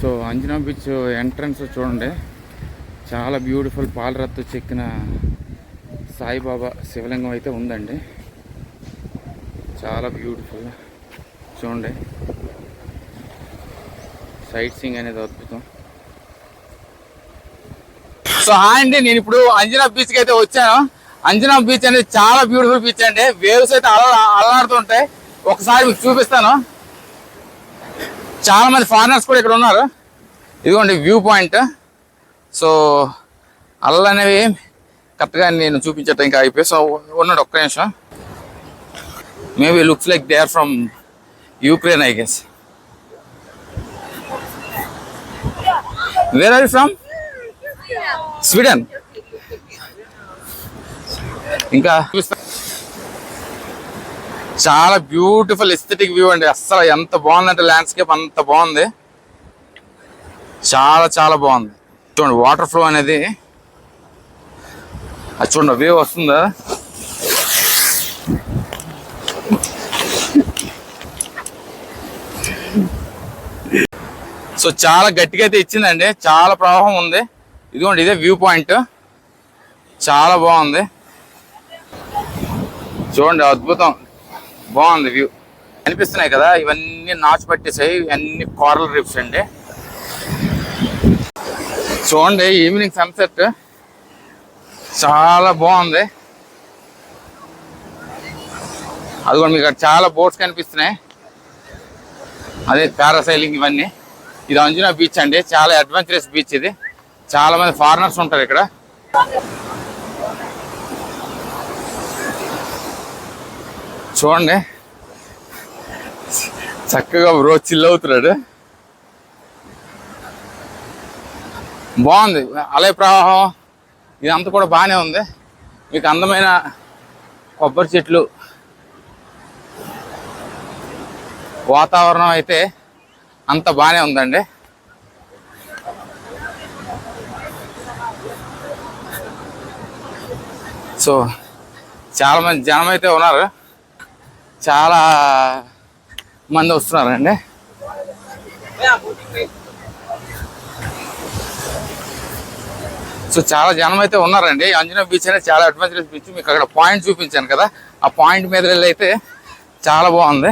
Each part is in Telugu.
సో అంజనా బీచ్ ఎంట్రన్స్ చూడండి. చాలా బ్యూటిఫుల్ పాలరత్తు చెక్కిన సాయిబాబా శివలింగం అయితే ఉందండి. చాలా బ్యూటిఫుల్. చూడండి. సైట్ సీయింగ్ అనేది అద్భుతం. సో హాయ్ అండి నేను ఇప్పుడు అంజనా బీచ్కి అయితే వచ్చాను. అంజనా బీచ్ అనేది చాలా బ్యూటిఫుల్ బీచ్ అండి. వేవ్స్ అయితే అల అలలాడుతుంటాయి ఒకసారి మీకు చూపిస్తాను. చాలా మంది ఫారినర్స్ కూడా ఇక్కడ ఉన్నారు ఇదిగోండి వ్యూ పాయింట్ సో అలలు అనేవి కరెక్ట్గా నేను చూపించటం ఇంకా అయిపోయి సో ఉన్నాడు ఒక్క నిమిషం maybe looks like they are from Ukraine I guess where are you from Sweden ఇంకా చాలా బ్యూటిఫుల్ ఎస్థెటిక్ వ్యూ అండి. అస్సలు ఎంత బాగుందంటే ల్యాండ్స్కేప్ అంత బాగుంది. చాలా చాలా బాగుంది. చూడండి వాటర్ ఫ్లో అనేది. అది చూడండి వ్యూ వస్తుందా? సో చాలా గట్టిగా అయితే ఇచ్చిందండి. చాలా ప్రవాహం ఉంది. ఇదిగోండి ఇదే వ్యూ పాయింట్ చాలా బాగుంది. చూడండి అద్భుతం. బాగుంది వ్యూ. కనిపిస్తున్నాయి కదా ఇవన్నీ నాచు పట్టేసాయి ఇవన్నీ కోరల్ రిప్స్ అండి. చూడండి ఈవినింగ్ సన్సెట్ చాలా బాగుంది. అది కూడా మీకు చాలా బోట్స్ కనిపిస్తున్నాయి. అదే పారాసైలింగ్ ఇవన్నీ. ఇది అంజునా బీచ్ అండి చాలా అడ్వెంచరస్ బీచ్ ఇది. చాలా మంది ఫారినర్స్ ఉంటారు ఇక్కడ. చూడండి. చక్కగా బ్రో చిల్ అవుతున్నాడు. బాగుంది. అలయ ప్రవాహం. ఇదంతా కూడా బాగానే ఉంది. మీకు అందమైన కొబ్బరి చెట్లు. వాతావరణం అయితే అంత బాగానే ఉందండి. సో చాలా మంది జనం అయితే ఉన్నారు. చాలా మంది వస్తున్నారండి. సో చాలా జనం అయితే ఉన్నారండి. అంజనా బీచ్ అనేది చాలా అడ్వెంచరస్ బీచ్ మీకు అక్కడ పాయింట్ చూపించాను కదా. ఆ పాయింట్ మీద వెళ్ళి అయితే చాలా బాగుంది.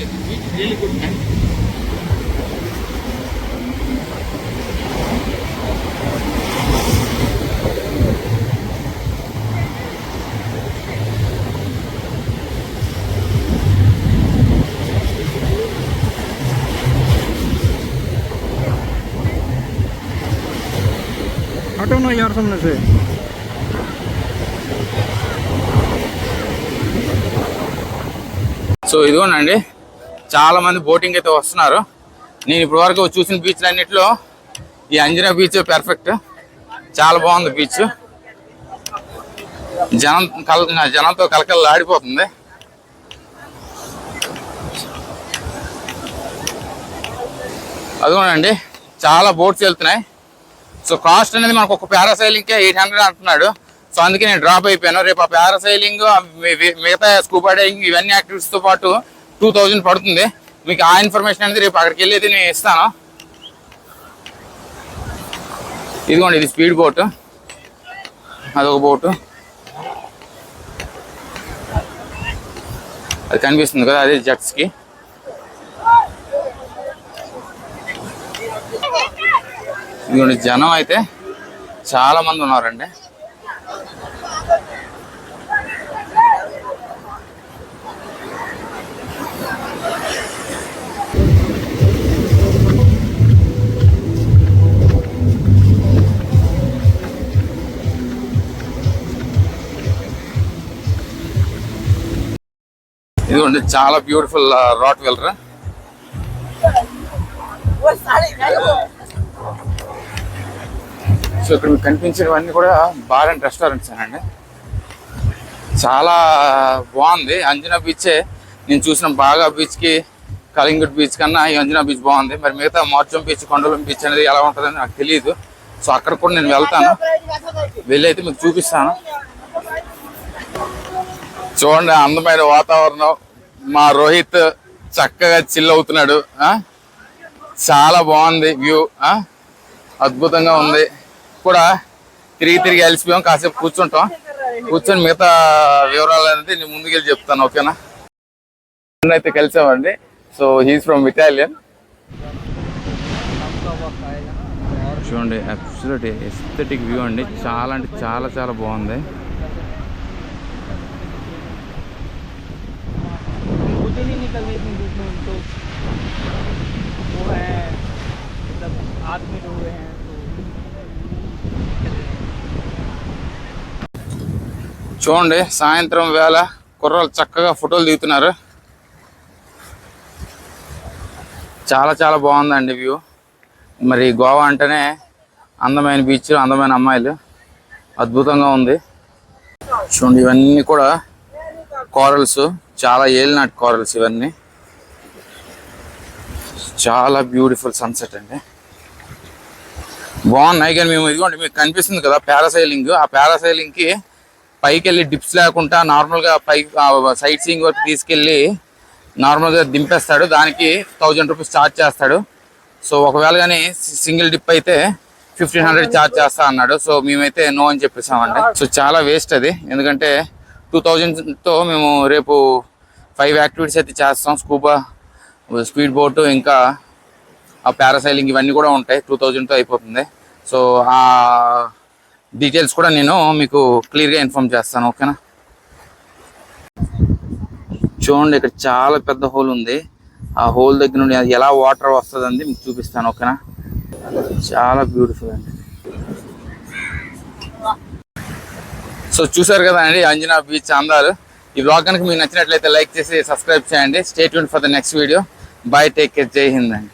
really good man. हटो ना यार सामने से సో ఇదిగోనండి చాలా మంది బోటింగ్ అయితే వస్తున్నారు. నేను ఇప్పటి వరకు చూసిన బీచ్లు అన్నింటిలో ఈ అంజనా బీచ్ పెర్ఫెక్ట్ చాలా బాగుంది బీచ్ జనం కల జనంతో కలకల ఆడిపోతుంది అదిగోనండి చాలా బోట్స్ వెళ్తున్నాయి. సో కాస్ట్ అనేది మనకు ఒక పారాసైలింగ్కే ఎయిట్ హండ్రెడ్ అంటున్నాడు. సో అందుకే నేను డ్రాప్ అయిపోయాను. రేపు ఆ పారాసైలింగ్ మిగతా స్కూబా డైవింగ్ ఇవన్నీ యాక్టివిటీస్తో పాటు టూ థౌజండ్ పడుతుంది. మీకు ఆ ఇన్ఫర్మేషన్ అనేది రేపు అక్కడికి వెళ్ళి అయితే నేను ఇస్తాను. ఇదిగోండి ఇది స్పీడ్ బోట్. అదొక బోటు. అది కనిపిస్తుంది కదా అదే జట్స్కి. ఇదిగోండి జనం అయితే చాలా మంది ఉన్నారండి. ఇదిగోండి చాలా బ్యూటిఫుల్ రాట్ వెల్డర్ సో ఇక్కడ మీకు కనిపించినవన్నీ కూడా బార్ అండ్ రెస్టారెంట్స్ అండి. చాలా బాగుంది. అంజనా బీచే నేను చూసిన బాగా బీచ్కి కలింగుడ్ బీచ్ కన్నా ఈ అంజనా బీచ్ బాగుంది. మరి మిగతా మార్చం బీచ్ కొండలం బీచ్ అనేది ఎలా ఉంటుందని నాకు తెలియదు సో అక్కడ కూడా నేను వెళ్తాను. వెళ్ళి అయితే మీకు చూపిస్తాను. చూడండి అందమైన వాతావరణం. మా రోహిత్ చక్కగా చిల్ అవుతున్నాడు చాలా బాగుంది వ్యూ అద్భుతంగా ఉంది. కూడా తిరిగి తిరిగి అలసిపోయాం కాసేపు కూర్చుంటాం. కూర్చొని మిగతా వివరాలు అనేది నేను ముందుకెళ్ళి చెప్తాను ఓకేనా అయితే కలిసామండి. సో హీస్ ఫ్రమ్ ఇటాలియన్ చూడండి అబ్సల్యూట్ ఎస్థెటిక్ వ్యూ అండి. చాలా అంటే చాలా చాలా బాగుంది. मुझे नहीं निकलने इतनी धूप में उनको वो है मतलब आदमी लोग हैं तो చూడండి సాయంత్రం వేళ కుర్రలు చక్కగా ఫోటోలు దిగుతున్నారు చాలా చాలా బాగుందండి వ్యూ మరి గోవా అంటేనే అందమైన బీచ్ అందమైన అమ్మాయిలు అద్భుతంగా ఉంది చూడండి ఇవన్నీ కూడా కోరల్స్ చాలా ఏలినాటి కోరల్స్ ఇవన్నీ. చాలా బ్యూటిఫుల్ సన్సెట్ అండి. బాగున్నాయి కానీ మేము ఇదిగోండి మీకు కనిపిస్తుంది కదా పారాసైలింగ్. ఆ పారాసైలింగ్కి పైకి వెళ్ళి డిప్స్ లేకుండా నార్మల్గా పై సైట్ సీయింగ్ వరకు తీసుకెళ్ళి నార్మల్గా దింపేస్తాడు. దానికి థౌజండ్ రూపీస్ ఛార్జ్ చేస్తాడు. సో ఒకవేళ కానీ సింగిల్ డిప్ అయితే ఫిఫ్టీన్ హండ్రెడ్ ఛార్జ్ చేస్తా అన్నాడు. సో మేమైతే నో అని చెప్పేసామండి. సో చాలా వేస్ట్ అది. ఎందుకంటే టూ తో మేము రేపు ఫైవ్ యాక్టివిటీస్ అయితే చేస్తాం. స్కూబా స్పీడ్ బోటు ఇంకా ఆ పారాసైలింగ్ ఇవన్నీ కూడా ఉంటాయి. టూ థౌజండ్తో అయిపోతుంది. సో ఆ డీటెయిల్స్ కూడా నేను మీకు క్లియర్గా ఇన్ఫామ్ చేస్తాను. ఓకేనా చూడండి ఇక్కడ చాలా పెద్ద హోల్ ఉంది. ఆ హోల్ దగ్గర నుండి అది ఎలా వాటర్ వస్తుందండి మీకు చూపిస్తాను. ఓకేనా చాలా బ్యూటిఫుల్ అండి. సో చూసారు కదా అండి అంజనా బీచ్ అందాలు. ఈ బ్లాగ్ కనుక మీకు నచ్చినట్లయితే లైక్ చేసి సబ్స్క్రైబ్ చేయండి. Statement for the next video bye take care Jai Hind అండి.